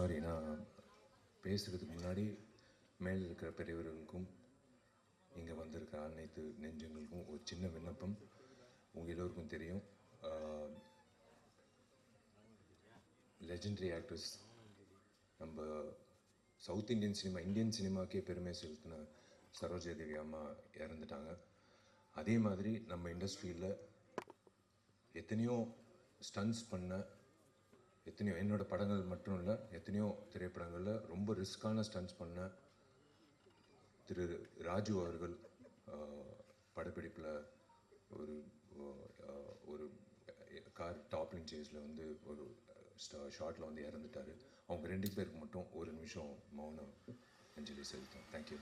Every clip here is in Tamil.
சாரி நான் பேசுகிறதுக்கு முன்னாடி மேலே இருக்கிற பெரியவர்களுக்கும் இங்கே வந்திருக்க அனைத்து நெஞ்சங்களுக்கும் ஒரு சின்ன விண்ணப்பம். உங்கள் எல்லோருக்கும் தெரியும். லெஜெண்டரி ஆக்ட்ரஸ் நம்ம சவுத் இந்தியன் சினிமா இந்தியன் சினிமாக்கே பெருமை செலுத்தின சரோஜா தேவி அம்மா இறந்துட்டாங்க. அதே மாதிரி நம்ம இண்டஸ்ட்ரியில் எத்தனையோ ஸ்டன்ஸ் பண்ண எத்தனையோ என்னோட படங்கள் மட்டும் இல்லை எத்தனையோ திரைப்படங்களில் ரொம்ப ரிஸ்க்கான ஸ்டன்ஸ் பண்ண திரு ராஜு அவர்கள் படப்பிடிப்பில் ஒரு ஒரு கார் டாப்லிங் சேஸில் வந்து ஒரு ஷார்ட்டில் வந்து இறந்துட்டார். அவங்க ரெண்டு பேருக்கு மட்டும் ஒரு நிமிஷம் மௌனம் அஞ்சலி செலுத்தும். தேங்க்யூ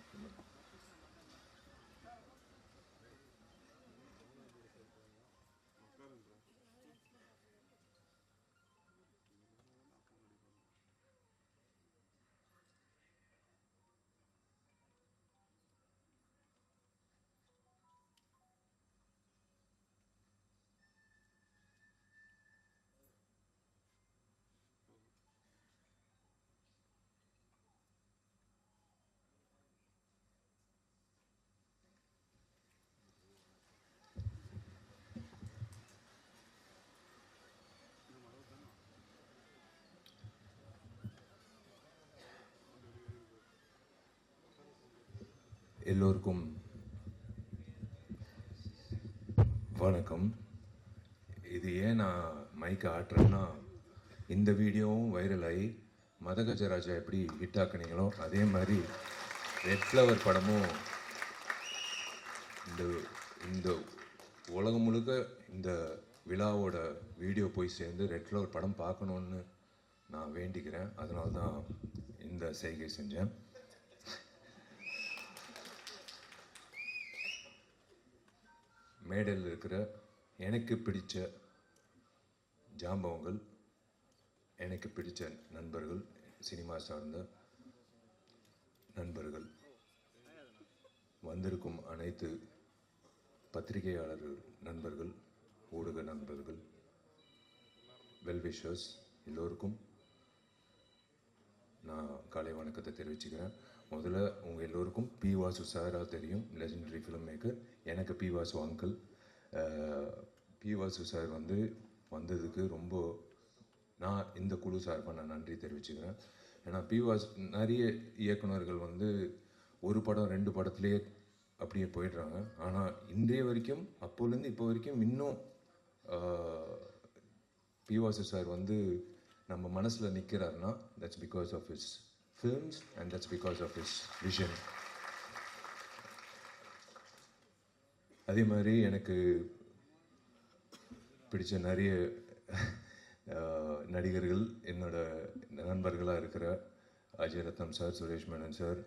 எல்லோருக்கும் வணக்கம். இது ஏன் நான் மைக்கை ஆட்டுறேன்னா இந்த வீடியோவும் வைரல் ஆகி மதகஜராஜா எப்படி ஹிட் ஆக்குனீங்களோ அதே மாதிரி ரெட் ஃப்ளவர் படமும் இந்த இந்த உலகம் முழுக்க இந்த விழாவோட வீடியோ போய் சேர்ந்து ரெட் ஃப்ளவர் படம் பார்க்கணுன்னு நான் வேண்டிக்கிறேன். அதனால தான் இந்த செய்கை செஞ்சேன். மேடையில் இருக்கிற எனக்கு பிடிச்ச ஜாம்பவங்கள் எனக்கு பிடித்த நண்பர்கள் சினிமா சார்ந்த நண்பர்கள். வந்திருக்கும் அனைத்து பத்திரிகையாளர்கள் நண்பர்கள் ஊடக நண்பர்கள் வெல்விஷர்ஸ் எல்லோருக்கும் நான் காலை வணக்கத்தை தெரிவிச்சுக்கிறேன். முதல்ல உங்கள் எல்லோருக்கும் பி வாசு சாரா தெரியும் லெஜெண்டரி ஃபிலிம் மேக்கர் எனக்கு P Vasu uncle P Vasu sir வந்து வந்ததுக்கு ரொம்ப நான் இந்த குழு சார்பாக நான் நன்றி தெரிவிச்சுக்கிறேன். ஏன்னா பி வாசு நிறைய இயக்குனர்கள் வந்து ஒரு படம் ரெண்டு படத்துலேயே அப்படியே போயிடுறாங்க. ஆனால் இன்றைய வரைக்கும் அப்போலேருந்து இப்போ வரைக்கும் இன்னும் பி வாசு சார் வந்து நம்ம மனசில் நிற்கிறாருன்னா that's because of his films and that's because of his vision அதே மாதிரி எனக்கு பிடிச்ச நிறைய நடிகர்கள் என்னோட நண்பர்களாக இருக்கிற அஜய் ரத்னம் சார் சுரேஷ் மேனன் சார்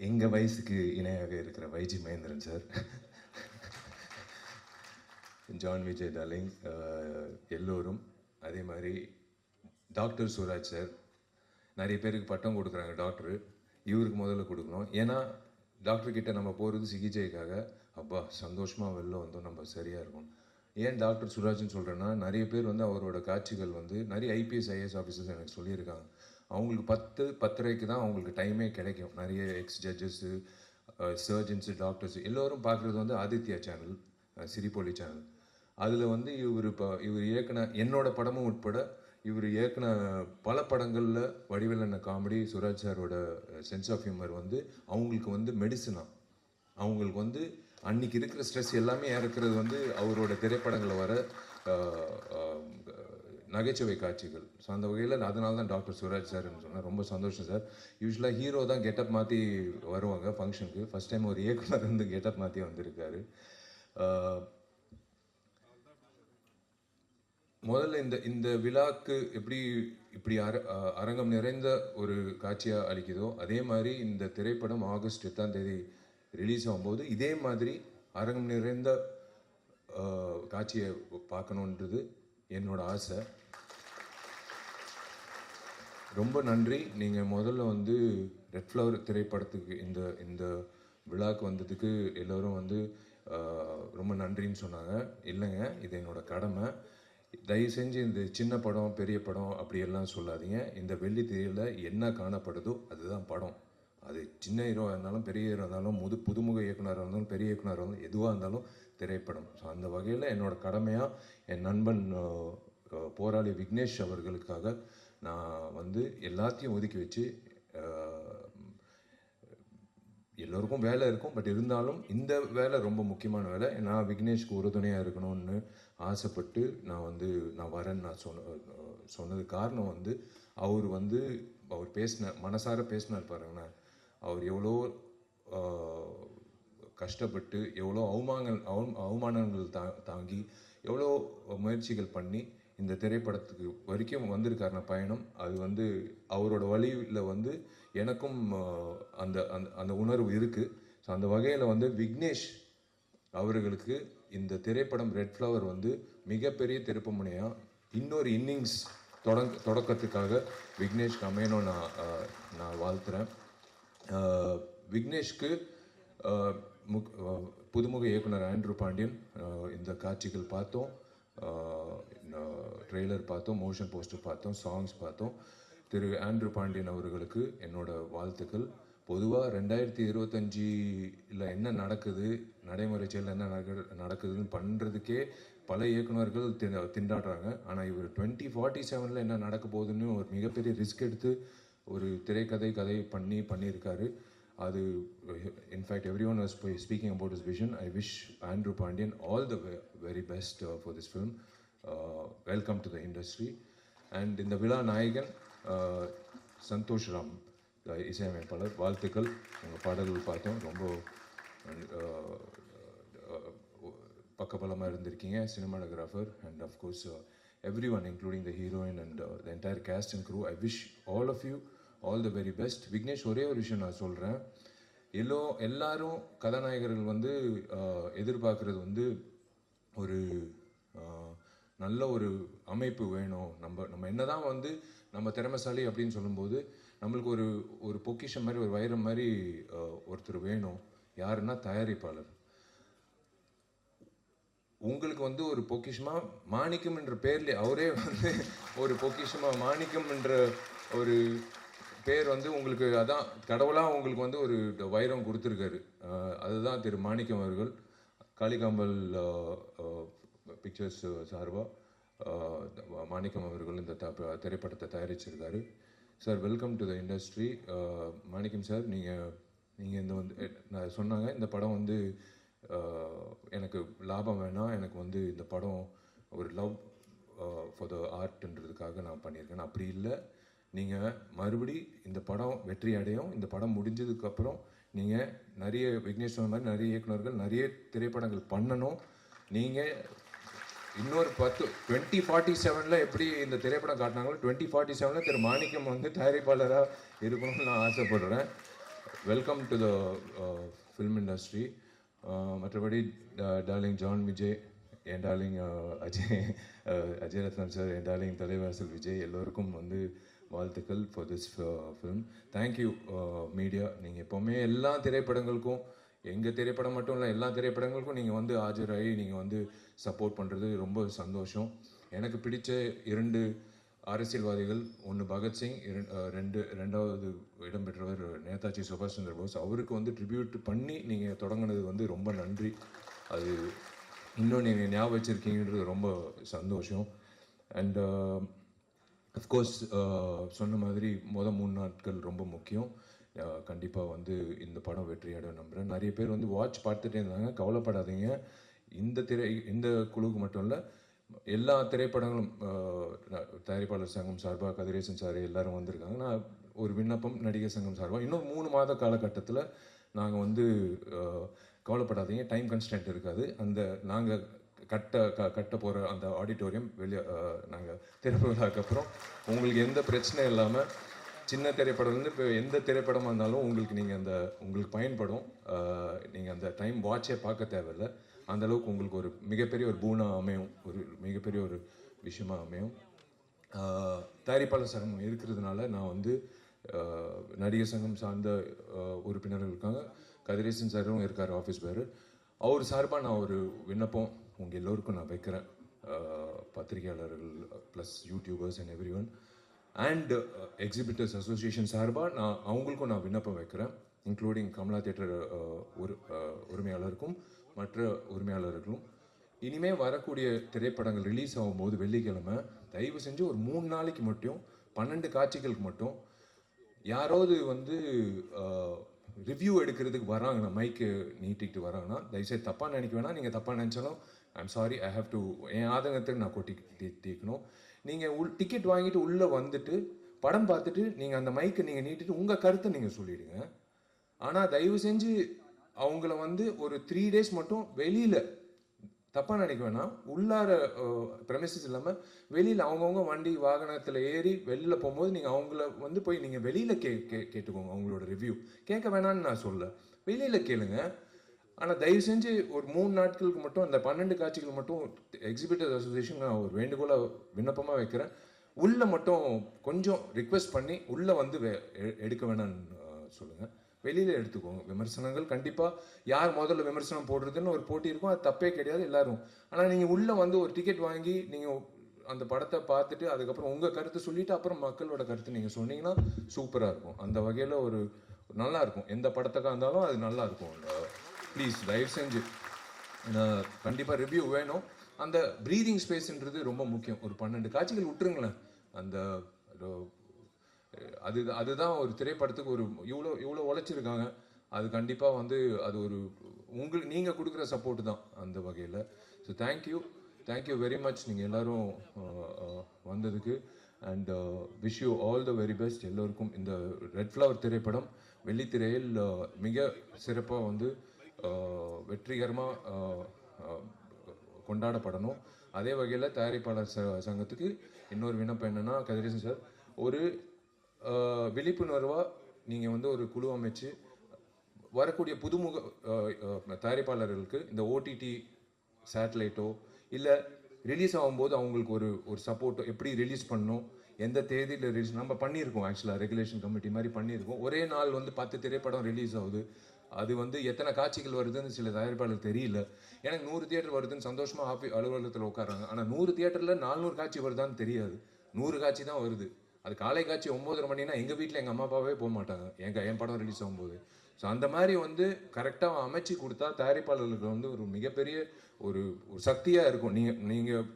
எங்கள் வயசுக்கு இணையாக இருக்கிற YG Mahendran sir John Vijay darling எல்லோரும் அதே மாதிரி டாக்டர் சூராஜ் சார் நிறைய பேருக்கு பட்டம் கொடுக்குறாங்க டாக்டரு இவருக்கு முதல்ல கொடுக்கணும். ஏன்னா டாக்டர்கிட்ட நம்ம போகிறது சிகிச்சைக்காக. அப்பா சந்தோஷமாக வெளில வந்தோம். நம்ம சரியாக இருக்கும். ஏன் டாக்டர் சுராஜ்னு சொல்கிறேன்னா நிறைய பேர் வந்து அவரோட காட்சிகள் வந்து நிறைய ஐபிஎஸ் ஐஏஎஸ் ஆஃபீஸர்ஸ் எனக்கு சொல்லியிருக்காங்க. அவங்களுக்கு பத்து பத்தரைக்கு தான் அவங்களுக்கு டைமே கிடைக்கும். நிறைய எக்ஸ் ஜட்ஜஸ்ஸு சர்ஜன்ஸு டாக்டர்ஸ் எல்லோரும் பார்க்குறது வந்து ஆதித்யா சேனல் சிரிப்பொலி சேனல் அதில் வந்து இவர் இப்போ இவர் இயக்குன என்னோட படமும் உட்பட இவர் இயக்குன பல படங்களில் வடிவேலன காமெடி சுராஜ் சாரோட சென்ஸ் ஆஃப் ஹியூமர் வந்து அவங்களுக்கு வந்து மெடிசனாக அவங்களுக்கு வந்து அன்னைக்கு இருக்கிற ஸ்ட்ரெஸ் எல்லாமே இறக்குறது வந்து அவரோட திரைப்படங்களில் வர நகைச்சுவை காட்சிகள். ஸோ அந்த வகையில் அதனால தான் டாக்டர் சுராஜ் சார்னு சொன்னேன் ரொம்ப சந்தோஷம் சார். யூஸ்வலாக ஹீரோ தான் கெட்டப் மாற்றி வருவாங்க ஃபங்க்ஷனுக்கு ஃபஸ்ட் டைம் ஒரு இயக்குனர் வந்து கெட்டப் மாற்றி வந்திருக்காரு. முதல்ல இந்த இந்த விழாக்கு எப்படி இப்படி அர அரங்கம் நிறைந்த ஒரு காட்சியாக அளிக்குதோ அதே மாதிரி இந்த திரைப்படம் ஆகஸ்ட் எட்டாம் தேதி ரிலீஸ் ஆகும்போது இதே மாதிரி அரங்கம் நிறைந்த காட்சியை பார்க்கணுன்றது என்னோட ஆசை. ரொம்ப நன்றி. நீங்கள் முதல்ல வந்து ரெட் ஃப்ளவர் திரைப்படத்துக்கு இந்த இந்த விழாக்கு வந்ததுக்கு எல்லோரும் வந்து ரொம்ப நன்றின்னு சொன்னாங்க. இல்லைங்க இது என்னோடய கடமை. தயவு செஞ்சு இந்த சின்ன படம் பெரிய படம் அப்படியெல்லாம் சொல்லாதீங்க. இந்த வெள்ளி திரையில் என்ன காணப்படுதோ அதுதான் படம். அது சின்ன ஹீரோ இருந்தாலும் பெரிய ஹீரோ இருந்தாலும் முது புதுமுக இயக்குனராக இருந்தாலும் பெரிய இயக்குனராக இருந்தாலும் எதுவாக இருந்தாலும் திரைப்படம். ஸோ அந்த வகையில் என்னோடய கடமையாக என் நண்பன் போராளி விக்னேஷ் அவர்களுக்காக நான் வந்து எல்லாத்தையும் ஒதுக்கி வச்சு எல்லோருக்கும் வேலை இருக்கும். பட் இருந்தாலும் இந்த வேலை ரொம்ப முக்கியமான வேலை. நான் விக்னேஷ்க்கு உறுதுணையாக இருக்கணும்னு ஆசைப்பட்டு நான் வந்து நான் வரேன்னு நான் சொன்ன சொன்னது காரணம் வந்து அவர் வந்து அவர் பேசின மனசார பேசினார் பாருங்கண்ணா அவர் எவ்வளோ கஷ்டப்பட்டு எவ்வளோ அவமானங்கள் அவ- அவமானங்கள் தா தாங்கி எவ்வளோ முயற்சிகள் பண்ணி இந்த திரைப்படத்துக்கு வரைக்கும் வந்திருக்காருன பயணம். அது வந்து அவரோட வழியில் வந்து எனக்கும் அந்த அந்த அந்த உணர்வு இருக்குது ஸோ அந்த வகையில் வந்து விக்னேஷ் அவர்களுக்கு இந்த திரைப்படம் ரெட் ஃப்ளவர் வந்து மிகப்பெரிய திருப்பமுனையாக இன்னொரு இன்னிங்ஸ் தொடங்க தொடக்கத்துக்காக விக்னேஷ்க்கு அமையணும் நான் நான் வாழ்த்துறேன். விக்னேஷ்க்கு முக் புதுமுக இயக்குனர் ஆண்ட்ரூ பாண்டியன் இந்த காட்சிகள் பார்த்தோம். ட்ரெய்லர் பார்த்தோம் மோஷன் போஸ்டர் பார்த்தோம் சாங்ஸ் பார்த்தோம். திரு ஆண்ட்ரூ பாண்டியன் அவர்களுக்கு என்னோட வாழ்த்துக்கள். பொதுவாக ரெண்டாயிரத்தி இருபத்தஞ்சில் என்ன நடக்குது நடைமுறை செயலில் என்ன நடக்கு நடக்குதுன்னு பண்ணுறதுக்கே பல இயக்குனர்கள் திண திண்டாடுறாங்க. ஆனால் இவர் டுவெண்ட்டி ஃபார்ட்டி செவனில் என்ன நடக்க போகுதுன்னு ஒரு மிகப்பெரிய ரிஸ்க் எடுத்து ஒரு திரைக்கதை கதை பண்ணி பண்ணியிருக்காரு. அது in fact every one was speaking about is vision. I wish Andrew Pandian all the very best for this film. Welcome to the industry. And இந்த விழா நாயகன் சந்தோஷ் ராம் இசையமைப்பாளர். வாழ்த்துக்கள். உங்கள் பாடல்கள் பார்த்தோம். ரொம்ப பக்கபலமாக இருந்திருக்கீங்க. Cinematographer and of course every one including the heroine and the entire cast and crew I wish all of you all the very best Vignesh ஒரே ஒரு விஷயம் நான் சொல்கிறேன் எல்லோ எல்லாரும் கதாநாயகர்கள் வந்து எதிர்பார்க்குறது வந்து ஒரு நல்ல ஒரு அமைப்பு வேணும். நம்ம நம்ம என்ன தான் வந்து நம்ம திறமைசாலி அப்படின்னு சொல்லும்போது நம்மளுக்கு ஒரு ஒரு பொக்கிஷம் மாதிரி ஒரு வைரம் மாதிரி ஒருத்தர் வேணும். யாருன்னா தயாரிப்பாளர். உங்களுக்கு வந்து ஒரு பொக்கிஷமாக மாணிக்கம் என்ற பேர்ல அவரே வந்து ஒரு பொக்கிஷமாக மாணிக்கம் என்ற ஒரு பேர் வந்து உங்களுக்கு அதான் கடவுளாக உங்களுக்கு வந்து ஒரு வைரம் கொடுத்துருக்காரு. அதுதான் திரு மாணிக்கம் அவர்கள் காளிகாம்பல் பிக்சர்ஸ் சார்பாக மாணிக்கம் அவர்கள் இந்த த- திரைப்படத்தை தயாரிச்சிருக்காரு. Sir welcome to the industry Manickam sir நீங்கள் நீங்கள் இந்த வந்து நான் சொன்னாங்க இந்த படம் வந்து எனக்கு லாபம் வேணாம் எனக்கு வந்து இந்த படம் ஒரு லவ் ஃபார் த ஆர்ட்ன்றதுக்காக நான் பண்ணியிருக்கேன். அப்படி இல்லை. நீங்கள் மறுபடி இந்த படம் வெற்றி அடையும். இந்த படம் முடிஞ்சதுக்கப்புறம் நீங்கள் நிறைய விக்னேஷ் மாதிரி நிறைய இயக்குனர்கள் நிறைய திரைப்படங்கள் பண்ணணும். நீங்கள் இன்னொரு பத்து டுவெண்ட்டி ஃபார்ட்டி செவனில் எப்படி இந்த திரைப்படம் காட்டினாங்களோ டுவெண்ட்டி ஃபார்ட்டி செவனில் திரு மாணிக்கம் வந்து தயாரிப்பாளராக இருக்கணும்னு நான் ஆசைப்படுறேன். Welcome to the film industry மற்றபடி டார்லிங் ஜான் விஜய் என் darling uh, Ajay uh, Ajay ரத்னம் சார் என் டார்லிங் தலைவாசல் விஜய் எல்லோருக்கும் வந்து வாழ்த்துக்கள் for this film thank you media நீங்கள் எப்போவுமே எல்லா திரைப்படங்களுக்கும் எங்கள் திரைப்படம் மட்டும் இல்லை எல்லா திரைப்படங்களுக்கும் நீங்கள் வந்து ஆஜராகி நீங்கள் வந்து சப்போர்ட் பண்ணுறது ரொம்ப சந்தோஷம். எனக்கு பிடித்த இரண்டு அரசியல்வாதிகள் ஒன்று பகத்சிங் ரெண்டு ரெண்டாவது இடம் பெற்றவர் நேதாஜி சுபாஷ் சந்திர போஸ். அவருக்கு வந்து ட்ரிபியூட் பண்ணி நீங்கள் தொடங்கினது வந்து ரொம்ப நன்றி. அது இன்னும் நீங்கள் ஞாபகம் வச்சுருக்கீங்கன்றது ரொம்ப சந்தோஷம். அண்ட் அஃப்கோர்ஸ் சொன்ன மாதிரி மொதல் மூணு நாட்கள் ரொம்ப முக்கியம். கண்டிப்பாக வந்து இந்த படம் வெற்றி நம்புகிறேன் நிறைய பேர் வந்து வாட்ச் பார்த்துட்டே இருந்தாங்க. கவலைப்படாதீங்க. இந்த திரை இந்த குழுவுக்கு மட்டும் இல்லை எல்லா திரைப்படங்களும் தயாரிப்பாளர் சங்கம் சார்பாக கதிரேசன் சார் எல்லாரும் வந்திருக்காங்க. நான் ஒரு விண்ணப்பம் நடிகர் சங்கம் சார்பாக இன்னும் மூணு மாத காலகட்டத்தில் நாங்கள் வந்து கவலைப்படாதீங்க. டைம் கன்ஸ்டன்ட் இருக்காது. அந்த நாங்கள் கட்ட க கட்ட போகிற அந்த ஆடிட்டோரியம் வெளியே நாங்கள் திறப்பு உங்களுக்கு எந்த பிரச்சனையும் இல்லாமல் சின்ன திரைப்படம்லேருந்து இப்போ எந்த திரைப்படமாக இருந்தாலும் உங்களுக்கு நீங்கள் அந்த உங்களுக்கு பயன்படும். நீங்கள் அந்த டைம் வாட்சே பார்க்க தேவையில்லை. அந்தளவுக்கு உங்களுக்கு ஒரு மிகப்பெரிய ஒரு பூனாக அமையும். ஒரு மிகப்பெரிய ஒரு விஷயமாக அமையும். தயாரிப்பாளர் சங்கம் இருக்கிறதுனால நான் வந்து நடிகர் சங்கம் சார்ந்த உறுப்பினர்கள் இருக்காங்க. கதிரேசன் சாரும் இருக்கார் ஆஃபீஸ் பேர் அவர் சார்பாக நான் ஒரு விண்ணப்பம் உங்கள் எல்லோருக்கும் நான் வைக்கிறேன். பத்திரிகையாளர்கள் plus YouTubers and every one and exhibitors association சார்பாக நான் அவங்களுக்கும் நான் விண்ணப்பம் வைக்கிறேன் இன்க்ளூடிங் கமலா தேட்டர் ஒரு உரிமையாளருக்கும் மற்ற உரிமையாளர்களும். இனிமே வரக்கூடிய திரைப்படங்கள் ரிலீஸ் ஆகும்போது வெள்ளிக்கிழமை தயவு செஞ்சு ஒரு மூணு நாளைக்கு மட்டும் பன்னெண்டு காட்சிகளுக்கு மட்டும் யாராவது வந்து ரிவ்யூ எடுக்கிறதுக்கு வராங்கண்ணா மைக்கு நீட்டிக்கிட்டு வராங்கன்னா தயவுசெய்து தப்பாக நினைக்க வேணாம். நீங்கள் தப்பாக நினச்சாலும் I'm sorry I have to என் ஆதங்கத்துக்கு நான் கொட்டி தீ- தீர்க்கணும் நீங்கள் உள் டிக்கெட் வாங்கிட்டு உள்ளே வந்துட்டு படம் பார்த்துட்டு நீங்கள் அந்த மைக்கை நீங்கள் நீட்டிட்டு உங்கள் கருத்தை நீங்கள் சொல்லிவிடுங்க ஆனால் தயவு செஞ்சு அவங்கள வந்து ஒரு த்ரீ டேஸ் மட்டும் வெளியில் தப்பாக நினைக்க வேணாம். உள்ளார ப்ரெமிசஸ் இல்லாமல் வெளியில் அவங்கவுங்க வண்டி வாகனத்தில் ஏறி வெளியில் போகும்போது நீங்கள் அவங்கள வந்து போய் நீங்கள் வெளியில் கே கே கேட்டுக்கோங்க அவங்களோட ரிவ்யூ கேட்க வேணாம்னு நான் சொல்ல. வெளியில் கேளுங்கள் ஆனால் தயவு செஞ்சு ஒரு மூணு நாட்களுக்கு மட்டும் அந்த பன்னெண்டு காட்சிகள் மட்டும் எக்ஸிபிட்டர் அசோசியேஷன் நான் ஒரு வேண்டுகோளாக விண்ணப்பமாக வைக்கிறேன். உள்ளே மட்டும் கொஞ்சம் ரிக்வெஸ்ட் பண்ணி உள்ளே வந்து வே- எ- எடுக்க வேணாம்னு சொல்லுங்கள் வெளியில் எடுத்துக்கோங்க. விமர்சனங்கள் கண்டிப்பாக யார் முதல்ல விமர்சனம் போடுறதுன்னு ஒரு போட்டி இருக்கும். அது தப்பே கிடையாது எல்லாரும் ஆனால் நீங்கள் உள்ளே வந்து ஒரு டிக்கெட் வாங்கி நீங்கள் அந்த படத்தை பார்த்துட்டு அதுக்கப்புறம் உங்கள் கருத்து சொல்லிவிட்டு அப்புறம் மக்களோட கருத்து நீங்கள் சொன்னீங்கன்னா சூப்பராக இருக்கும். அந்த வகையில் ஒரு நல்லாயிருக்கும் எந்த படத்துக்காக இருந்தாலும் அது நல்லாயிருக்கும் ப்ளீஸ் தயவு செஞ்சு நான் ரிவ்யூ வேணும். அந்த ப்ரீதிங் ஸ்பேஸ்ன்றது ரொம்ப முக்கியம். ஒரு பன்னெண்டு காட்சிகள் விட்டுருங்களேன் அந்த அது அதுதான் ஒரு திரைப்படத்துக்கு ஒரு இவ்வளோ இவ்வளோ உழைச்சிருக்காங்க. அது கண்டிப்பாக வந்து அது ஒரு உங்களுக்கு நீங்கள் கொடுக்குற சப்போர்ட் தான் அந்த வகையில். So thank you thank you very much நீங்கள் எல்லோரும் வந்ததுக்கு. And wish you all the very best எல்லோருக்கும் இந்த ரெட் ஃப்ளவர் திரைப்படம். வெள்ளித்திரையில் மிக சிறப்பாக வந்து வெற்றிகரமாக கொண்டாடப்படணும். அதே வகையில் தயாரிப்பாளர் ச சங்கத்துக்கு இன்னொரு விண்ணப்பம் என்னென்னா கதிரேசன் சார் ஒரு விழிப்புணர்வாக நீங்கள் வந்து ஒரு குழு அமைச்சு வரக்கூடிய புதுமுக தயாரிப்பாளர்களுக்கு இந்த ஓடிடி சேட்டலைட்டோ இல்லை ரிலீஸ் ஆகும்போது அவங்களுக்கு ஒரு ஒரு சப்போர்ட்டோ எப்படி ரிலீஸ் பண்ணணும் எந்த தேதியில் ரிலீஸ் நம்ம பண்ணியிருக்கோம் ஆக்சுவலாக ரெகுலேஷன் கமிட்டி மாதிரி பண்ணியிருக்கோம். ஒரே நாள் வந்து பத்து திரைப்படம் ரிலீஸ் ஆகுது. அது வந்து எத்தனை காட்சிகள் வருதுன்னு சில தயாரிப்பாளர் தெரியல. எனக்கு நூறு தியேட்டர் வருதுன்னு சந்தோஷமாக ஆஃபி அலுவலகத்தில் உட்காராங்க ஆனால் நூறு தியேட்டரில் நானூறு காட்சி வருதான்னு தெரியாது. நூறு காட்சி தான் வருது. அது காலை காட்சி ஒம்போதரை மணினா எங்கள் வீட்டில் எங்கள் அம்மா அப்பாவே போக மாட்டாங்க. எங்கள் என் படம் ரிலீஸ் ஆகும்போது? ஸோ அந்த மாதிரி வந்து கரெக்டாக அமைச்சு கொடுத்தா தயாரிப்பாளர்களுக்கு வந்து ஒரு மிகப்பெரிய ஒரு ஒரு சக்தியாக இருக்கும். நீங்கள் நீங்கள்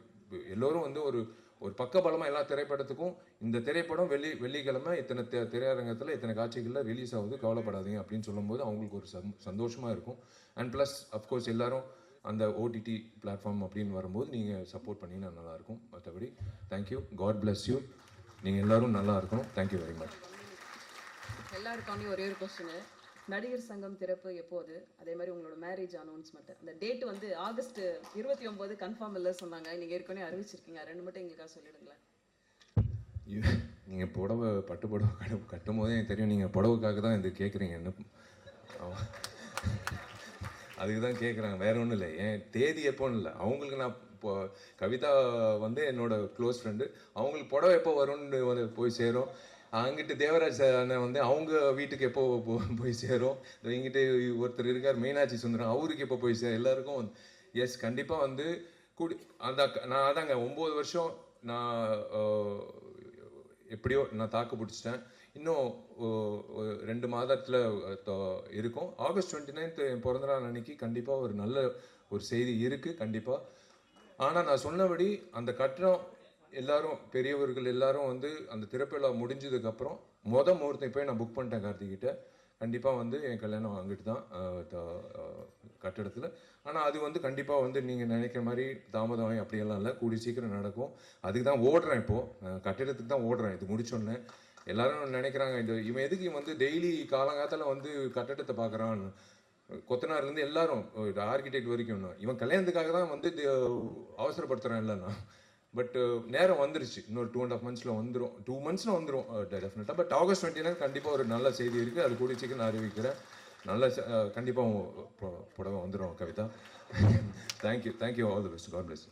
எல்லோரும் வந்து ஒரு ஒரு பக்கபலமாக எல்லா திரைப்படத்துக்கும் இந்த திரைப்படம் வெள்ளி வெள்ளிக்கிழமை இத்தனை திரையரங்கத்தில் இத்தனை காட்சிகளில் ரிலீஸ் ஆகுது கவலைப்படாதீங்க அப்படின்னு சொல்லும்போது அவங்களுக்கு ஒரு சந்தோஷமாக இருக்கும். அண்ட் ப்ளஸ் அஃப்கோர்ஸ் எல்லாரும் அந்த ஓடிடி பிளாட்ஃபார்ம் அப்படின்னு வரும்போது நீங்கள் சப்போர்ட் பண்ணிங்கன்னா நல்லாயிருக்கும். மற்றபடி தேங்க்யூ காட் பிளஸ் யூ நீங்கள் எல்லோரும் நல்லா இருக்கணும். தேங்க்யூ வெரி மச் எல்லாருக்காண்டி ஒரே ஒரு கொஸ்டின் நடிகர் சங்கம் திறப்பு எப்போது? அதே மாதிரி உங்களோட மேரேஜ் அனௌன்ஸ்மெண்ட் அந்த டேட் வந்து ஆகஸ்ட் இருபத்தி ஒன்பது கன்ஃபார்ம் இல்லை சொன்னாங்க. நீங்கள் ஏற்கனவே அறிவிச்சிருக்கீங்க. ரெண்டு மட்டும் எங்களுக்காக சொல்லிடுங்களேன். நீங்கள் புடவை பட்டு புடவை கட்டு கட்டும் போதே எனக்கு தெரியும். நீங்கள் புடவைக்காக தான் இது கேட்குறீங்க என்ன அதுக்கு தான் கேட்குறாங்க வேற ஒன்றும் இல்லை. என் தேதி எப்போன்னு இல்லை. அவங்களுக்கு நான் இப்போ கவிதா வந்து என்னோட க்ளோஸ் ஃப்ரெண்டு அவங்களுக்கு புடவை எப்போ வரும்னு வந்து போய் சேரும். அங்கிட்டு தேவராஜ் அண்ணன் வந்து அவங்க வீட்டுக்கு எப்போ போ- போய் சேரும்? இங்கிட்டு ஒருத்தர் இருக்கார் மீனாட்சி சுந்தரம். அவருக்கு எப்போ போய் சேரும்? எல்லாருக்கும் எஸ் கண்டிப்பாக வந்து கூடி அந்த நான் அதாங்க ஒம்பது வருஷம் நான் எப்படியோ நான் தாக்கு பிடிச்சிட்டேன். இன்னும் ரெண்டு மாதத்தில் இருக்கும். ஆகஸ்ட் டுவெண்ட்டி நைன்த் பிறந்த நாள் அன்னைக்கு கண்டிப்பாக ஒரு நல்ல ஒரு செய்தி இருக்குது கண்டிப்பாக ஆனால் நான் சொன்னபடி அந்த கட்டணம் எல்லாரும் பெரியவர்கள் எல்லாரும் வந்து அந்த திறப்பிழா முடிஞ்சதுக்கப்புறம் மொத முகூர்த்தம் போய் நான் புக் பண்ணிட்டேன் கார்த்திகிட்ட. கண்டிப்பாக வந்து என் கல்யாணம் அங்கிட்டு தான் கட்டடத்தில். ஆனால் அது வந்து கண்டிப்பாக வந்து நீங்கள் நினைக்கிற மாதிரி தாமதம் ஆகி அப்படியெல்லாம் இல்லை. கூடி சீக்கிரம் நடக்கும். அதுக்கு தான் ஓடுறேன் இப்போது கட்டிடத்துக்கு தான் ஓடுறேன். இது முடிச்சோன்னே எல்லாரும் நினைக்கிறாங்க இந்த இவன் எதுக்கு இவன் வந்து டெய்லி காலங்காத்தால வந்து கட்டடத்தை பார்க்குறான் கொத்தனார்லேருந்து எல்லாரும் ஆர்கிடெக்ட் வரைக்கும் இவன் கல்யாணத்துக்காக தான் வந்து அவசரப்படுத்துகிறான் இல்லைண்ணா பட் uh, நேரம் வந்துருச்சு. இன்னொரு டூ அண்ட் ஆஃப் மந்த்ஸில் வந்துடும் டூ மந்த்ஸில் வந்துடும் டெஃபினட்டாக பட் ஆகஸ்ட் டுவெண்ட்டி கண்டிப்பாக ஒரு நல்ல செய்தி இருக்குது அது கூடிய சீக்கிரம் நான் அறிவிக்கிறேன் நல்ல uh, கண்டிப்பாக புடவை வந்துடும் Kavitha. Thank you thank you all the best God bless